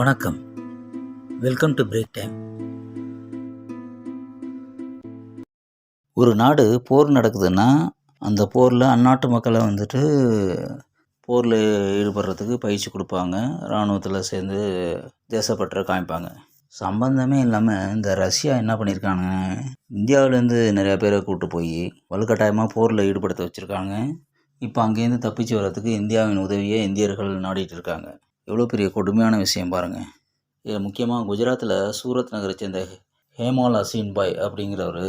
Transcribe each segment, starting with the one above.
வணக்கம். Welcome to break time ஒரு நாடு போர் நடக்குதுன்னா அந்த போரில் அந்நாட்டு மக்களை வந்துட்டு போரில் ஈடுபடுறதுக்கு பயிற்சி கொடுப்பாங்க. இராணுவத்தில் சேர்ந்து தேசப்பற்றை காமிப்பாங்க. சம்பந்தமே இல்லாமல் இந்த ரஷ்யா என்ன பண்ணியிருக்காங்க இந்தியாவிலேருந்து நிறையா பேரை கூப்பிட்டு போய் வலுக்கட்டாயமாக போரில் ஈடுபடுத்த வச்சுருக்காங்க. இப்போ அங்கேருந்து தப்பிச்சு வர்றதுக்கு இந்தியாவின் உதவியை இந்தியர்கள் நாடிட்டு இருக்காங்க. எவ்வளோ பெரிய கொடுமையான விஷயம் பாருங்கள் இதில் முக்கியமாக குஜராத்தில் சூரத் நகரை சேர்ந்த ஹேமால் அசீன் பாய் அப்படிங்கிறவர்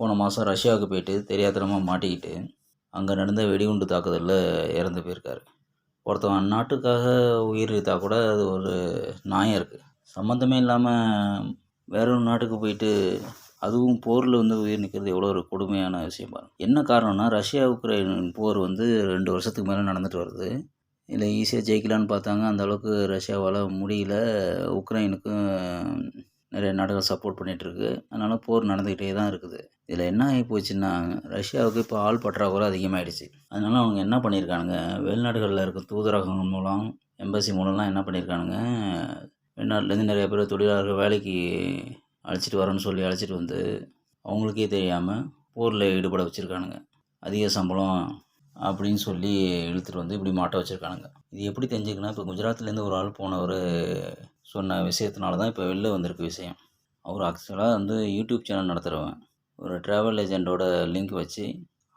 போன மாதம் ரஷ்யாவுக்கு போயிட்டு தெரியாதனமாக மாட்டிக்கிட்டு அங்கே நடந்த வெடிகுண்டு தாக்குதலில் இறந்து போயிருக்காரு. ஒருத்தவன் அந்நாட்டுக்காக உயிர் இருந்தால் கூட அது ஒரு நியாயம் இருக்குது சம்மந்தமே இல்லாமல் வேற ஒரு நாட்டுக்கு போயிட்டு அதுவும் போரில் வந்து உயிர் நிற்கிறது எவ்வளோ ஒரு கொடுமையான விஷயம் பாருங்கள் என்ன காரணம்னா ரஷ்யா உக்ரைன் போர் வந்து ரெண்டு வருஷத்துக்கு மேலே நடந்துட்டு வருது. இதில் ஈஸியாக ஜெயிக்கலான்னு பார்த்தாங்க. அந்த அளவுக்கு ரஷ்யாவால் முடியல. உக்ரைனுக்கும் நிறைய நாடுகள் சப்போர்ட் பண்ணிகிட்ருக்கு அதனால் போர் நடந்துக்கிட்டே தான் இருக்குது. இதில் என்ன ஆகி போச்சுன்னா ரஷ்யாவுக்கு இப்போ ஆள் பற்றாக்குறை அதிகமாகிடுச்சு அதனால் அவங்க என்ன பண்ணியிருக்கானுங்க? வெளிநாடுகளில் இருக்க தூதரகங்கள் மூலம் எம்பசி மூலம்லாம் என்ன பண்ணியிருக்கானுங்க? வெளிநாட்டிலேருந்து நிறைய பேர் தொழிலாளர்கள் வேலைக்கு அழைச்சிட்டு வரோன்னு சொல்லி அழைச்சிட்டு வந்து அவங்களுக்கே தெரியாமல் போரில் ஈடுபட வச்சுருக்கானுங்க. அதிக சம்பளம் அப்படின்னு சொல்லி இழுத்துட்டு வந்து இப்படி மாட்ட வச்சுருக்கானுங்க. இது எப்படி தெரிஞ்சுக்கன்னா இப்போ குஜராத்லேருந்து ஒரு ஆள் போனவர் சொன்ன விஷயத்தினால தான் இப்போ வெளில வந்திருக்கு விஷயம். அவர் ஆக்சுவலாக வந்து யூடியூப் சேனல் நடத்துகிறவன் ஒரு ட்ராவல் ஏஜெண்ட்டோட லிங்க் வச்சு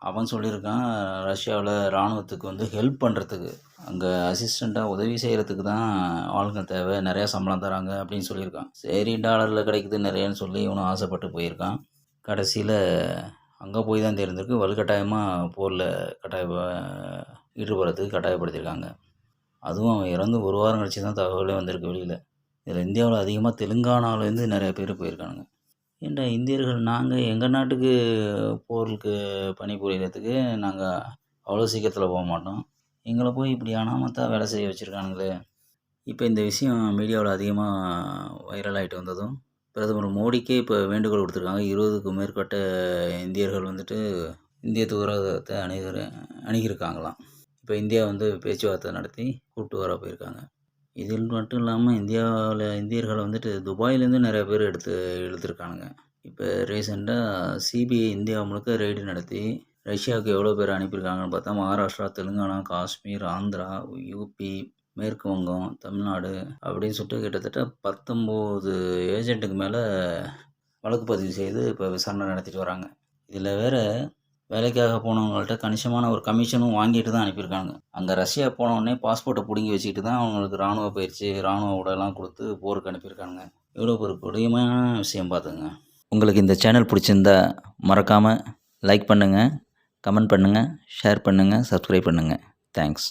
அவன் சொல்லியிருக்கான் ரஷ்யாவில் இராணுவத்துக்கு வந்து ஹெல்ப் பண்ணுறதுக்கு அங்கே அசிஸ்டண்ட்டாக உதவி செய்கிறதுக்கு தான் ஆளுங்க தேவை நிறையா சம்பளம் தராங்க அப்படின்னு சொல்லியிருக்கான். சரி டாலரில் கிடைக்குது நிறையன்னு சொல்லி இவனும் ஆசைப்பட்டு போயிருக்கான். கடைசியில் அங்கே போய் தான் தெரிஞ்சிருக்கு வலுக்கட்டாயமாக போரில் கட்டாய ஈடுபடுறதுக்கு கட்டாயப்படுத்தியிருக்காங்க. அதுவும் அவன் இறந்து ஒரு வாரம் கழிச்சு தான் தகவலே வந்திருக்கு வெளியில். இதில் இந்தியாவில் அதிகமாக தெலுங்கானாவிலேருந்து நிறைய பேர் போயிருக்கானுங்க. ஏன்டா இந்தியர்கள் நாங்கள் எங்கள் நாட்டுக்கு போருக்கு பணிபுரியறதுக்கு நாங்கள் அவ்வளோ சீக்கிரத்தில் போக மாட்டோம். எங்களை போய் இப்படி அனாமத்தா வேலை செய்ய வச்சுருக்கானுங்களே. இப்போ இந்த விஷயம் மீடியாவில் அதிகமாக வைரல் ஆகிட்டு வந்ததும் பிரதமர் மோடிக்கே இப்போ வேண்டுகோள் கொடுத்துருக்காங்க இருபதுக்கும் மேற்பட்ட இந்தியர்கள் வந்துட்டு இந்திய தூதரகத்தை அணுகிற அணுகியிருக்காங்களாம் இப்போ இந்தியா வந்து பேச்சுவார்த்தை நடத்தி கூப்பிட்டு வர போயிருக்காங்க. இதில் மட்டும் இல்லாமல் இந்தியாவில் இந்தியர்களை வந்துட்டு துபாயிலேருந்து நிறைய பேர் எடுத்து இழுத்துருக்கானுங்க இப்போ ரீசெண்டாக சிபிஐ இந்தியா முழுக்க ரெய்டு நடத்தி ரஷ்யாவுக்கு எவ்வளோ பேர் அனுப்பியிருக்காங்கன்னு பார்த்தா மகாராஷ்டிரா தெலுங்கானா காஷ்மீர் ஆந்திரா யூபி மேற்கு வங்கம் தமிழ்நாடு அப்படின்னு சொல்லிட்டு கிட்டத்தட்ட பத்தொம்போது ஏஜென்ட்டுக்கு மேலே வழக்கு பதிவு செய்து இப்போ விசாரணை நடத்திட்டு வராங்க. இதில் வேறு வேலைக்காக போனவங்கள்ட்ட கணிசமான ஒரு கமிஷனும் வாங்கிட்டு தான் அனுப்பியிருக்காங்க. அங்கே ரஷ்யா போனவுடனே பாஸ்போர்ட்டை பிடுங்கி வச்சுக்கிட்டு தான் அவங்களுக்கு இராணுவ பயிற்சி இராணுவ உடையெல்லாம் கொடுத்து போருக்கு அனுப்பியிருக்காங்க இவ்வளோ ஒரு கொடியமான விஷயம் பார்த்துங்க. உங்களுக்கு இந்த சேனல் பிடிச்சிருந்தா மறக்காமல் லைக் பண்ணுங்கள் கமெண்ட் பண்ணுங்கள் ஷேர் பண்ணுங்கள் சப்ஸ்கிரைப் பண்ணுங்கள் தேங்க்ஸ்